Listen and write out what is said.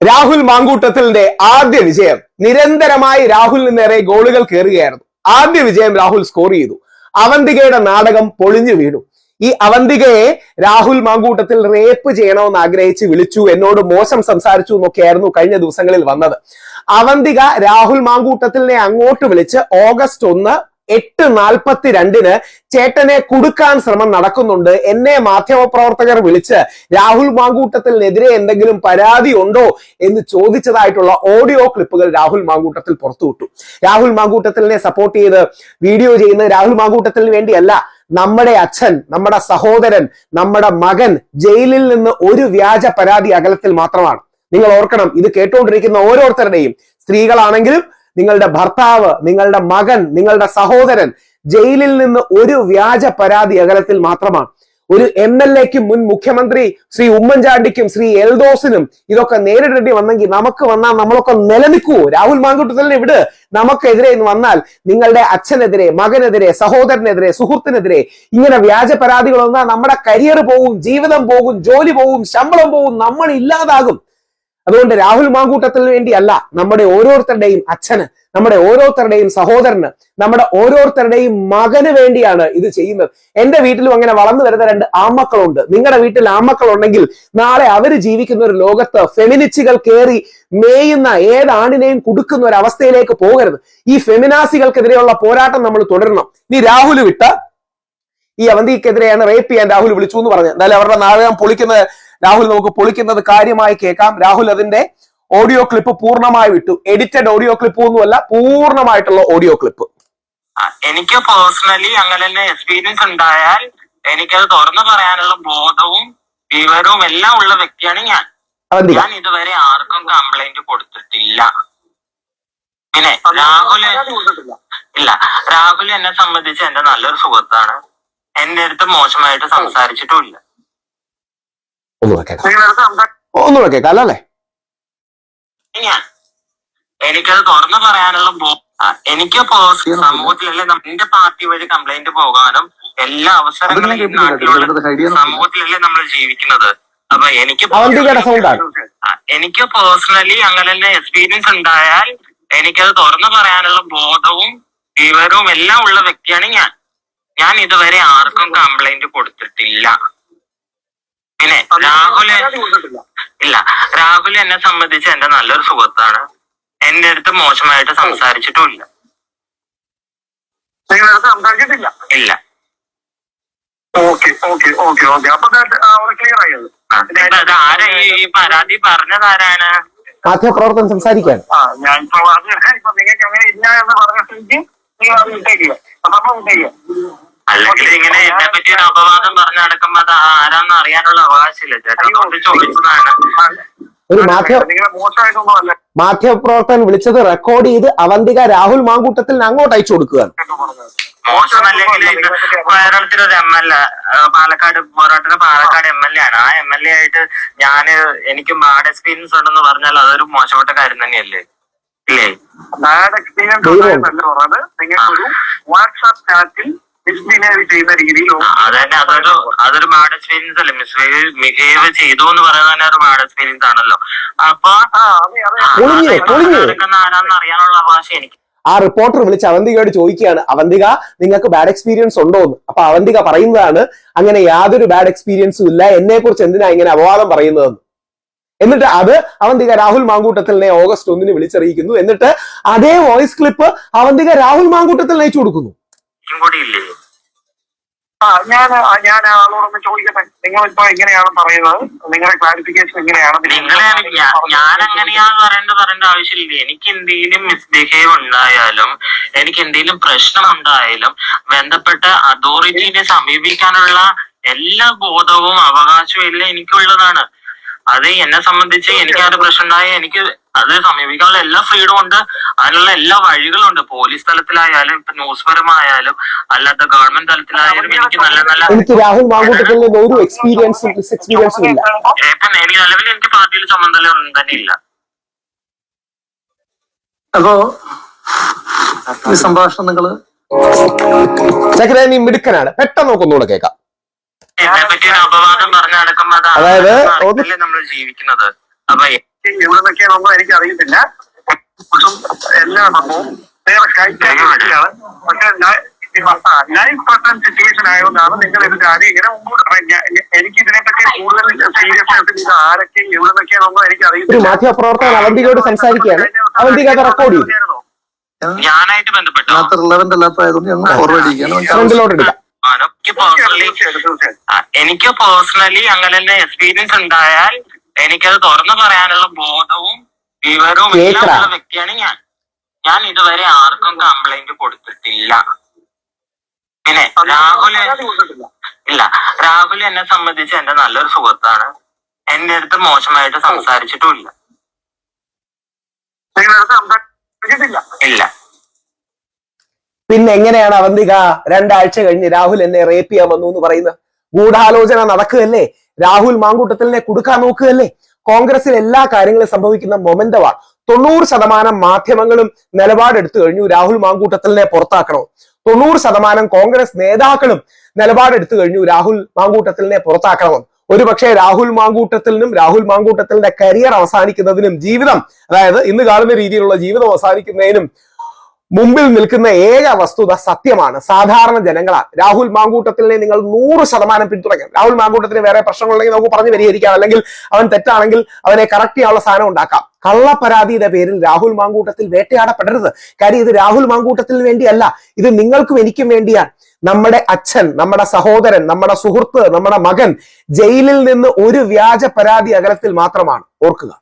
രാഹുൽ മാങ്കൂട്ടത്തിലിന്റെ ആദ്യ വിജയം നിരന്തരമായി രാഹുലിന് നേരെ ഗോളുകൾ കയറുകയായിരുന്നു ആദ്യ വിജയം രാഹുൽ സ്കോർ ചെയ്തു. അവന്തികയുടെ നാടകം പൊളിഞ്ഞു വീണു. ഈ അവന്തികയെ രാഹുൽ മാങ്കൂട്ടത്തിൽ റേപ്പ് ചെയ്യണമെന്ന് ആഗ്രഹിച്ച് വിളിച്ചു. എന്നോട് മോശം സംസാരിച്ചു എന്നൊക്കെയായിരുന്നു കഴിഞ്ഞ ദിവസങ്ങളിൽ വന്നത്. അവന്തിക രാഹുൽ മാങ്കൂട്ടത്തിലിനെ അങ്ങോട്ട് വിളിച്ച് ഓഗസ്റ്റ് ഒന്ന് എട്ട് നാൽപ്പത്തി രണ്ടിന് ചേട്ടനെ കുടുക്കാൻ ശ്രമം നടക്കുന്നുണ്ട്. എന്നെ മാധ്യമപ്രവർത്തകർ വിളിച്ച് രാഹുൽ മാങ്കൂട്ടത്തിനെതിരെ എന്തെങ്കിലും പരാതി ഉണ്ടോ? എന്ന് ചോദിച്ചതായിട്ടുള്ള ഓഡിയോ ക്ലിപ്പുകൾ രാഹുൽ മാങ്കൂട്ടത്തിൽ പുറത്തുവിട്ടു. രാഹുൽ മാങ്കൂട്ടത്തിലിനെ സപ്പോർട്ട് ചെയ്ത് വീഡിയോ ചെയ്യുന്ന രാഹുൽ മാങ്കൂട്ടത്തിന് വേണ്ടിയല്ല. നമ്മുടെ അച്ഛൻ നമ്മുടെ സഹോദരൻ നമ്മുടെ മകൻ ജയിലിൽ നിന്ന് ഒരു വ്യാജ പരാതി അകലത്തിൽ മാത്രമാണ്. നിങ്ങൾ ഓർക്കണം ഇത് കേട്ടുകൊണ്ടിരിക്കുന്ന ഓരോരുത്തരുടെയും സ്ത്രീകളാണെങ്കിലും നിങ്ങളുടെ ഭർത്താവ് നിങ്ങളുടെ മകൻ നിങ്ങളുടെ സഹോദരൻ ജയിലിൽ നിന്ന് ഒരു വ്യാജ പരാതി അകലത്തിൽ മാത്രമാണ്. ഒരു എം എൽ എക്കും മുൻ മുഖ്യമന്ത്രി ശ്രീ ഉമ്മൻചാണ്ടിക്കും ശ്രീ എൽദോസിനും ഇതൊക്കെ നേരിടേണ്ടി വന്നെങ്കിൽ നമുക്ക് വന്നാൽ നമ്മളൊക്കെ നിലനിൽക്കുവോ? രാഹുൽ മാങ്കുട്ടത്തലിന് ഇവിടെ നമുക്കെതിരെ എന്ന് വന്നാൽ നിങ്ങളുടെ അച്ഛനെതിരെ മകനെതിരെ സഹോദരനെതിരെ സുഹൃത്തിനെതിരെ ഇങ്ങനെ വ്യാജ പരാതികൾ വന്നാൽ നമ്മുടെ കരിയർ പോകും ജീവിതം പോകും ജോലി പോകും ശമ്പളം പോകും നമ്മൾ ഇല്ലാതാകും. അതുകൊണ്ട് രാഹുൽ മാങ്കൂട്ടത്തിന് വേണ്ടിയല്ല നമ്മുടെ ഓരോരുത്തരുടെയും അച്ഛന് നമ്മുടെ ഓരോരുത്തരുടെയും സഹോദരന് നമ്മുടെ ഓരോരുത്തരുടെയും മകന് വേണ്ടിയാണ് ഇത് ചെയ്യുന്നത്. എന്റെ വീട്ടിലും അങ്ങനെ വളർന്നു വരുന്ന രണ്ട് ആമക്കളുണ്ട് നിങ്ങളുടെ വീട്ടിൽ ആമക്കളുണ്ടെങ്കിൽ നാളെ അവർ ജീവിക്കുന്ന ഒരു ലോകത്ത് ഫെമിനിസ്റ്റുകൾ കയറി മേയുന്ന ഏതാണിനെയും കുടുക്കുന്ന ഒരു അവസ്ഥയിലേക്ക് പോകരുത്. ഈ ഫെമിനാസികൾക്കെതിരെയുള്ള പോരാട്ടം നമ്മൾ തുടരണം. നീ രാഹുൽ വിട്ട ഈ അവന്തിക്കെതിരെയാണ് റേപ്പ് ചെയ്യാൻ രാഹുൽ വിളിച്ചു എന്ന് പറഞ്ഞു എന്തായാലും അവരുടെ നാടകം പൊളിക്കുന്നത് രാഹുൽ നമുക്ക് പൊളിക്കുന്നത് കാര്യമായി കേൾക്കാം. രാഹുൽ അതിന്റെ ഓഡിയോ ക്ലിപ്പ് പൂർണമായി വിട്ടു. എഡിറ്റഡ് ഓഡിയോ ക്ലിപ്പ് ഒന്നുമല്ല പൂർണമായിട്ടുള്ള ഓഡിയോ ക്ലിപ്പ് എനിക്ക് പേഴ്സണലി അങ്ങനെ തന്നെ എക്സ്പീരിയൻസ് ഉണ്ടായാൽ എനിക്കത് തുറന്നു പറയാനുള്ള ബോധവും വിവരവും എല്ലാം ഉള്ള വ്യക്തിയാണ് ഞാൻ. ഞാൻ ഇതുവരെ ആർക്കും കംപ്ലൈന്റ് കൊടുത്തിട്ടില്ല. പിന്നെ രാഹുൽ ഇല്ല രാഹുൽ എന്നെ സംബന്ധിച്ച് എന്റെ നല്ലൊരു സുഹൃത്താണ്. എന്റെ അടുത്ത് മോശമായിട്ട് സംസാരിച്ചിട്ടുമില്ല ഒന്നുകൂടെ കേൾക്കാം. ഒന്നുകൂടെ കേൾക്കാം അല്ലേ? എനിക്കത് തുറന്നു പറയാനുള്ള എനിക്ക് സമൂഹത്തിലല്ലേ നമ്മുടെ എന്റെ പാർട്ടി വഴി കംപ്ലൈന്റ് പോകാനും എല്ലാ അവസരങ്ങളും സമൂഹത്തിലല്ലേ നമ്മൾ ജീവിക്കുന്നത്? അപ്പൊ എനിക്ക് എനിക്ക് പേഴ്സണലി അങ്ങനെ തന്നെ എക്സ്പീരിയൻസ് ഉണ്ടായാൽ എനിക്കത് തുറന്നു പറയാനുള്ള ബോധവും വിവരവും എല്ലാം ഉള്ള വ്യക്തിയാണ് ഞാൻ. ഞാൻ ഇതുവരെ ആർക്കും കംപ്ലൈന്റ് കൊടുത്തിട്ടില്ല. പിന്നെ രാഹുൽ ഇല്ല രാഹുൽ എന്നെ സംബന്ധിച്ച് എന്റെ നല്ലൊരു സുഹൃത്താണ്. എന്റെ അടുത്ത് മോശമായിട്ട് സംസാരിച്ചിട്ടുമില്ല. സംസാരിച്ചിട്ടില്ല? ഇല്ല. Okay okay okay okay. അപ്പൊ ക്ലിയർ ആയത് ആരാ ഈ ഈ പരാതി പറഞ്ഞത് ആരാണ്? മാധ്യമപ്രവർത്തനം സംസാരിക്കാൻ ആ ഞാൻ ഇപ്പൊ അത് ഇപ്പൊ നിങ്ങൾക്ക് അങ്ങനെ ഇല്ല എന്ന് പറഞ്ഞ സ്ഥിതിക്ക് നിങ്ങൾ അത് വിട്ടേക്കുക അപ്പൊ നമ്മൾ വിട്ടേക്കുക അല്ലെങ്കിൽ ഇങ്ങനെ എന്നെ പറ്റി ഒരു അപവാദം പറഞ്ഞു നടക്കുമ്പോ അത് അറിയാനുള്ള അവകാശമില്ല ചേട്ടാ. അതുകൊണ്ട് ചോദിച്ചതാണ്. ഒരു മാധ്യമപ്രവർത്തകൻ വിളിച്ചത് റെക്കോർഡ് ചെയ്ത് അവന്തിക രാഹുൽ മാങ്കൂട്ടത്തിൽ അങ്ങോട്ട് അയച്ചു കൊടുക്കുകയാണ്. മോശമല്ലെങ്കിൽ ഇത് കേരളത്തിലൊരു എം എൽ എ പാലക്കാട് പോരാട്ടത്തിന് പാലക്കാട് എം എൽ എ ആണ്. ആ എം എൽ എ ആയിട്ട് ഞാൻ എനിക്ക് ബാഡ് എക്സ്പീരിയൻസ് ഉണ്ടെന്ന് പറഞ്ഞാൽ അതൊരു മോശപ്പെട്ട കാര്യം തന്നെയല്ലേ? ഇല്ലേ? ബാഡ് എക്സ്പീരിയൻസ് നിങ്ങൾക്ക് ഒരു നിങ്ങൾക്കൊരു വാട്സാപ്പ് ചാറ്റിൽ മിസ്ബിഹേവ് ചെയ്യുന്ന രീതിയിൽ ആ, അതന്നെ അതൊരു അതൊരു ബാഡ് എക്സ്പീരിയൻസ് അല്ലേ? മിസ്ബിഹേവ് ബിഹേവ് ചെയ്തു എന്ന് പറയുന്നത് തന്നെ ഒരു ബാഡ് എക്സ്പീരിയൻസ് ആണല്ലോ. അപ്പൊ. നടക്കുന്ന ആരാന്ന് അറിയാനുള്ള അവകാശം എനിക്ക്. ആ റിപ്പോർട്ടർ വിളിച്ച് അവന്തികയോട് ചോദിക്കുകയാണ് അവന്തിക നിങ്ങൾക്ക് ബാഡ് എക്സ്പീരിയൻസ് ഉണ്ടോ എന്ന്? അപ്പൊ അവന്തിക പറയുന്നതാണ് അങ്ങനെ യാതൊരു ബാഡ് എക്സ്പീരിയൻസും ഇല്ല. എന്നെ കുറിച്ച് എന്തിനാ ഇങ്ങനെ അപവാദം പറയുന്നതെന്ന്? എന്നിട്ട് അത് അവന്തിക രാഹുൽ മാങ്കൂട്ടത്തിലിനെ ഓഗസ്റ്റ് ഒന്നിന് വിളിച്ചറിയിക്കുന്നു. എന്നിട്ട് അതേ വോയിസ് ക്ലിപ്പ് അവന്തിക രാഹുൽ മാങ്കൂട്ടത്തിൽ അയച്ചു കൊടുക്കുന്നു. കൂടി ഇല്ലേ ആ ഞാൻ ഞാൻ ആളോടൊന്ന് ചോദിക്കട്ടെ? നിങ്ങൾ ഇപ്പൊ എങ്ങനെയാണ് പറയുന്നത്? നിങ്ങളുടെ ക്ലാരിഫിക്കേഷൻ എങ്ങനെയാണ്? നിങ്ങളെ ഞാൻ എങ്ങനെയാണ് പറയേണ്ട പറയേണ്ട ആവശ്യമില്ല. എനിക്ക് എന്തെങ്കിലും മിസ്ബിഹേവ് ഉണ്ടായാലും എനിക്ക് എന്തെങ്കിലും പ്രശ്നം ഉണ്ടായാലും ബന്ധപ്പെട്ട അതോറിറ്റിനെ സമീപിക്കാനുള്ള എല്ലാ ബോധവും അവകാശവും എല്ലാം എനിക്കുള്ളതാണ്. അത് എന്നെ സംബന്ധിച്ച് എനിക്ക് ആ പ്രശ്നം ഉണ്ടായ എനിക്ക് അത് സമീപിക്കാനുള്ള എല്ലാ ഫ്രീഡും ഉണ്ട്. അതിനുള്ള എല്ലാ വഴികളും ഉണ്ട് പോലീസ് തലത്തിലായാലും ഇപ്പൊ ന്യൂസ് പരമായാലും അല്ലാത്ത ഗവൺമെന്റ് തലത്തിലായാലും എനിക്ക് നല്ല നല്ല എനിക്ക് രാഹുൽ മാങ്കൂട്ടത്തിൽ നിന്ന് ഒരു എക്സ്പീരിയൻസും മിസ് ഇല്ല. ഇപ്പം എനിക്ക് നിലവിൽ എനിക്ക് പാർട്ടിയിൽ ചുമതല ഒന്നും തന്നെ ഇല്ല. അപ്പോ ഈ സംഭാഷണം നിങ്ങൾ ചക്കര നീ മിടുക്കനാണ്. പെട്ടെന്ന് നമുക്ക് ഒന്നുകൂടെ കേൾക്കാം. എന്നെ പറ്റി ഒരു അപവാദം പറഞ്ഞ അടക്കം അതാണ് അതായത് നമ്മൾ ജീവിക്കുന്നത്. അപ്പൊ എവിടെ എനിക്ക് അറിയത്തില്ല എല്ലാ സംഭവം വേറെ കഴിക്കാനാണ് പക്ഷെ ലൈഫ് പെർസൺ സിറ്റുവേഷൻ ആയതുകൊണ്ടാണ് നിങ്ങൾ ഇത് കാര്യം ഇങ്ങനെ മുമ്പോട്ട് ഞാൻ- എനിക്ക് ഇതിനെപ്പറ്റി കൂടുതൽ സീരിയസ് ആയിട്ട് ഇത് ആരൊക്കെ എവിടെ നിന്നൊക്കെയാണെന്നൊന്നും എനിക്ക് ഒരു അറിയത്തില്ല മാധ്യമപ്രവർത്തകൻ അവന്തികയോട് സംസാരിക്കുകയാണ് അവന്തിക റെക്കോർഡ് ചെയ്തു ഞാനായിട്ട് ബന്ധപ്പെട്ടോ റിലവന്റ് അല്ലാത്തതായതുകൊണ്ട് ഞങ്ങൾ ഫോർവേഡ് എനിക്ക് പേഴ്സണലി അങ്ങനെ തന്നെ എക്സ്പീരിയൻസ് ഉണ്ടായാൽ എനിക്കത് തുറന്നു പറയാനുള്ള ബോധവും വിവരവും എല്ലാം ഉള്ള വ്യക്തിയാണ് ഞാൻ. ഞാൻ ഇതുവരെ ആർക്കും കംപ്ലൈന്റ് കൊടുത്തിട്ടില്ല. പിന്നെ രാഹുൽ ഇല്ല രാഹുൽ എന്നെ സംബന്ധിച്ച് എന്റെ നല്ലൊരു സുഹൃത്താണ്. എന്റെ അടുത്ത് മോശമായിട്ട് സംസാരിച്ചിട്ടുമില്ല. ഇല്ല. പിന്നെ എങ്ങനെയാണ് അവന്തിക? രണ്ടാഴ്ച കഴിഞ്ഞ് രാഹുൽ എന്നെ റേപ്പ് ചെയ്യാൻ വന്നു എന്ന് പറയുന്നത് ഗൂഢാലോചന നടക്കുകയല്ലേ? രാഹുൽ മാങ്കൂട്ടത്തിലിനെ കൊടുക്കാൻ നോക്കുകയല്ലേ? കോൺഗ്രസിൽ എല്ലാ കാര്യങ്ങളും സംഭവിക്കുന്ന മൊമെന്റമാണ് തൊണ്ണൂറ് ശതമാനം മാധ്യമങ്ങളും നിലപാടെടുത്തു കഴിഞ്ഞു രാഹുൽ മാങ്കൂട്ടത്തിലിനെ പുറത്താക്കണോ? തൊണ്ണൂറ് ശതമാനം കോൺഗ്രസ് നേതാക്കളും നിലപാടെടുത്തു കഴിഞ്ഞു രാഹുൽ മാങ്കൂട്ടത്തിലിനെ പുറത്താക്കണം? ഒരുപക്ഷെ രാഹുൽ മാങ്കൂട്ടത്തിലിനും രാഹുൽ മാങ്കൂട്ടത്തിലിന്റെ കരിയർ അവസാനിക്കുന്നതിനും ജീവിതം അതായത് ഇന്ന് കാണുന്ന രീതിയിലുള്ള ജീവിതം അവസാനിക്കുന്നതിനും മുമ്പിൽ നിൽക്കുന്ന ഏക വസ്തുത സത്യമാണ്. സാധാരണ ജനങ്ങളാണ് രാഹുൽ മാങ്കൂട്ടത്തിനെ നിങ്ങൾ നൂറ് ശതമാനം പിന്തുണയ്ക്കണം രാഹുൽ മാങ്കൂട്ടത്തിന് വേറെ പ്രശ്നങ്ങളുണ്ടെങ്കിൽ നമുക്ക് പറഞ്ഞു പരിഹരിക്കാം. അല്ലെങ്കിൽ അവൻ തെറ്റാണെങ്കിൽ അവനെ കറക്റ്റ് ചെയ്യാനുള്ള സാധനം ഉണ്ടാക്കാം. കള്ളപ്പരാതിയുടെ പേരിൽ രാഹുൽ മാങ്കൂട്ടത്തിൽ വേട്ടയാടപ്പെടരുത്. കാര്യം ഇത് രാഹുൽ മാങ്കൂട്ടത്തിന് വേണ്ടിയല്ല. ഇത് നിങ്ങൾക്കും എനിക്കും വേണ്ടിയാണ്. നമ്മുടെ അച്ഛൻ നമ്മുടെ സഹോദരൻ നമ്മുടെ സുഹൃത്ത് നമ്മുടെ മകൻ ജയിലിൽ നിന്ന് ഒരു വ്യാജ പരാതി അകലത്തിൽ മാത്രമാണ്. ഓർക്കുക.